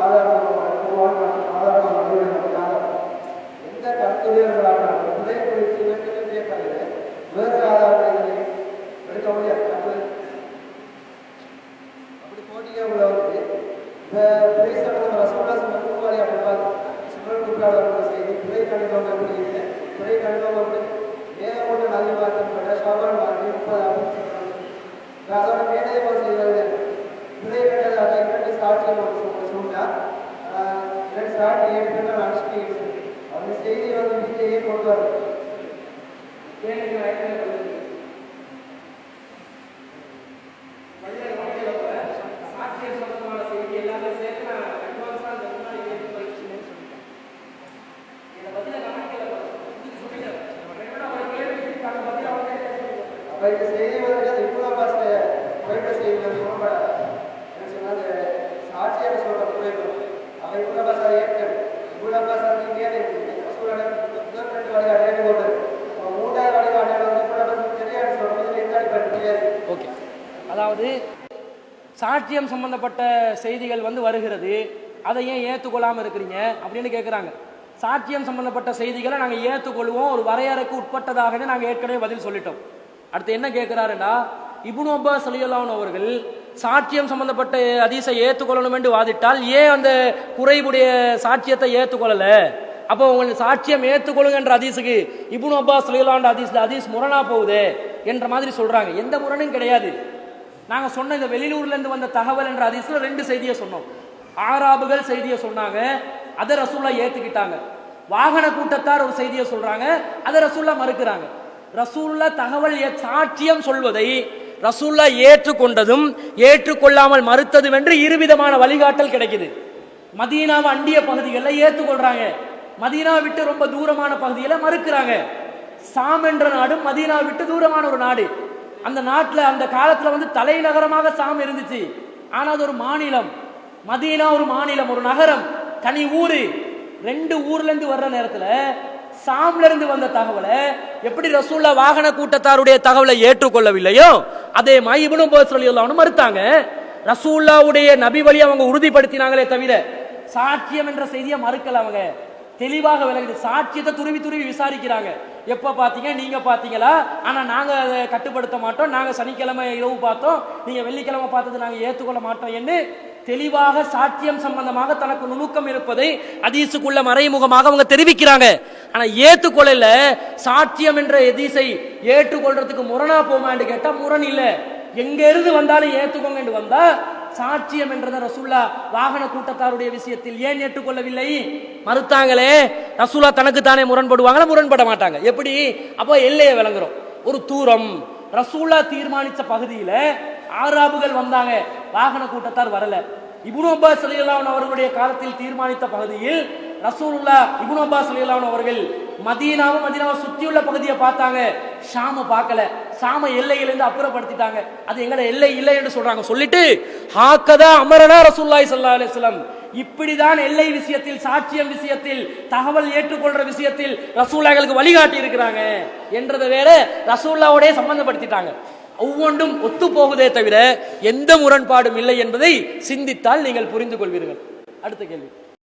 ஆதாரம் உருவாக்க ஆதாரம் ஆதாரம் எந்த கருத்துடையவர்களாக இந்த புதை ரசோடா சுமக்குமாரி அப்படி பார்த்து சுமன் குற்றாளர்கள் செய்தி புதை கணிதம் அப்படி இல்லை புதை கணிதம் அப்படி ஏகப்பட்ட நதி மாற்றப்பட்ட சோபன் மாற்றி முப்பது அதோட மேலே செய்வது புதை கணிதம் இரண்டு சாட்சியம் சொன்னா இரண்டு சாட்சி ஏழு பேர் அனுஷ்டி அந்த செய்தி வந்து விஜயே கொண்டு வரும் அப்ப இந்த செய்தி வந்து சொல்ற ஏற்கனவே ரெண்டு வழி அடையாளம் போட்டது மூன்றாவது வழி அடையாளம் வந்து தெரியாது சொல்றது எந்த தெரியாது. ஓகே. அதாவது சாட்சியம் சம்பந்தப்பட்ட செய்திகள் வந்து வருகிறது. அதை ஏன் ஏற்றுக்கொள்ளாமல் இருக்கிறீங்க? அப்படின்னு கேட்குறாங்க சாட்சியம் சம்பந்தப்பட்ட செய்திகளை நாங்கள் ஏற்றுக்கொள்வோம். ஒரு வரையறைக்கு உட்பட்டதாகவே நாங்கள் ஏற்கனவே பதில் சொல்லிட்டோம். அடுத்து என்ன கேட்கிறாருன்னா இபுனு அப்பாஸ் அலியல்லான் அவர்கள் சாட்சியம் சம்பந்தப்பட்ட அதீசை ஏற்றுக்கொள்ளணும் என்று வாதிட்டால் ஏன் அந்த குறைவுடைய சாட்சியத்தை ஏற்றுக்கொள்ளல? அப்போ உங்களுக்கு சாட்சியம் ஏற்றுக்கொள்ளுங்கன்ற அதீஸுக்கு இப்னு அப்பாஸ் அலியல்லான் அதீஸ் அதீஸ் முரணா போகுது என்ற மாதிரி சொல்றாங்க. எந்த முரணும் கிடையாது. நாங்க சொன்ன இந்த வெளியூர்ல இருந்து வந்த தகவல் என்ற அதிசல ரெண்டு செய்தியை சொன்னோம். ஆராபுகள் செய்தியை சொன்னாங்க அதை ரசூலா ஏத்துக்கிட்டாங்க. வாகன கூட்டத்தார் ஒரு செய்தியை சொல்றாங்க அதை ரசூலா மறுக்கிறாங்க. ரசூல்லா தகவல் சாட்சியம் சொல்வதை ரசூல்லா ஏற்றுக்கொண்டதும் ஏற்றுக்கொள்ளாமல் மறுத்ததும் என்று இருவிதமான வழிகாட்டல் கிடைக்குது. மதீனாவை அண்டிய பகுதிகளில் ஏற்றுக்கொள்றாங்க. மதீனா விட்டு ரொம்ப தூரமான பகுதியில் மறுக்கிறாங்க. சாம் என்ற நாடு மதீனா விட்டு தூரமான ஒரு நாடு. அந்த நாட்டில் அந்த காலத்தில் வந்து தலைநகரமாக சாம் இருந்துச்சு. ஆனால் அது ஒரு மாநிலம். மதீனா ஒரு மாநிலம் ஒரு நகரம் தனி ஊரு. ரெண்டு ஊர்லேருந்து வர்ற நேரத்தில் சாம்ல இருந்து வந்த தகவலை எப்படி ரசூல்லா வாகன கூட்டத்தாருடைய தகவலை ஏற்றுக்கொள்ளவில்லையோ அதே மாதிரி இவனும் சொல்லி மறுத்தாங்க ரசூல்லாவுடைய நபி வழி அவங்க உறுதிப்படுத்தினாங்களே தவிர சாட்சியம் என்ற செய்தியை மறுக்கல அவங்க. தெளிவாக விளங்குது. சாட்சியத்தை துருவி துருவி விசாரிக்கிறாங்க. எப்ப பாத்தீங்க? நீங்க பாத்தீங்களா? ஆனா நாங்க அதை கட்டுப்படுத்த மாட்டோம். நாங்க சனிக்கிழமை இரவு பார்த்தோம். நீங்க வெள்ளிக்கிழமை பார்த்தது நாங்க ஏத்துக்கொள்ள மாட்டோம் என்று தெளிவாக சாட்சியம் சம்பந்தமாக தனக்கு நுணுக்கம் இருப்பதை அதீசுக்குள்ள மறைமுகமாக அவங்க தெரிவிக்கிறாங்க. ஆனா ஏத்துக்கொள்ளல. சாட்சியம் என்ற எதீசை ஏற்றுக்கொள்றதுக்கு முரணா போமான்னு கேட்டா முரண் இல்ல. எங்க இருந்து வந்தாலும் ஏத்துக்கோங்க வந்தா சாட்சியம் என்றதை ரசூல்லா வாகன கூட்டத்தாருடைய விஷயத்தில் ஏன் ஏற்றுக்கொள்ளவில்லை? மறுத்தாங்களே ரசூல்லா தனக்கு தானே முரண்படுவாங்களா? முரண்பட மாட்டாங்க. எப்படி? அப்போ எல்லையை விளங்குறோம். ஒரு தூரம். ரசூல்லா தீர்மானிச்ச பகுதியில ஆராபுகள் வந்தாங்க. வாகன கூட்டத்தார் வரல. இபுன் அப்பாஸ் ரலியல்லாஹு அவர்களுடைய காலத்தில் தீர்மானித்த பகுதியில் ரசூலுல்லா இபுன் அப்பாஸ் ரலியல்லாஹு அவர்கள் மதீனாவும் மதீனாவை சுற்றியுள்ள பகுதியை பார்த்தாங்க. ஷாம பார்க்கல. ஷாம எல்லையிலிருந்து அப்புறப்படுத்திட்டாங்க. அது எங்கட எல்லை இல்லை என்று சொல்றாங்க. சொல்லிட்டு ஹாக்கதா அமரனா ரசூல்லாய் சல்லா அலைஹி இப்படிதான் எல்லை விஷயத்தில் சாட்சியம் விஷயத்தில் தகவல் ஏற்றுக்கொள்ற விஷயத்தில் ரசூல்லாக்களுக்கு வழிகாட்டி இருக்கிறாங்க என்றதை வேற ரசூல்லாவோடய சம்பந்தப்படுத்திட்டாங்க. ஒவ்வொன்றும் ஒத்து போகுதே தவிர எந்த முரண்பாடும் இல்லை என்பதை சிந்தித்தால் நீங்கள் புரிந்து கொள்வீர்கள் அடுத்த கேள்வி.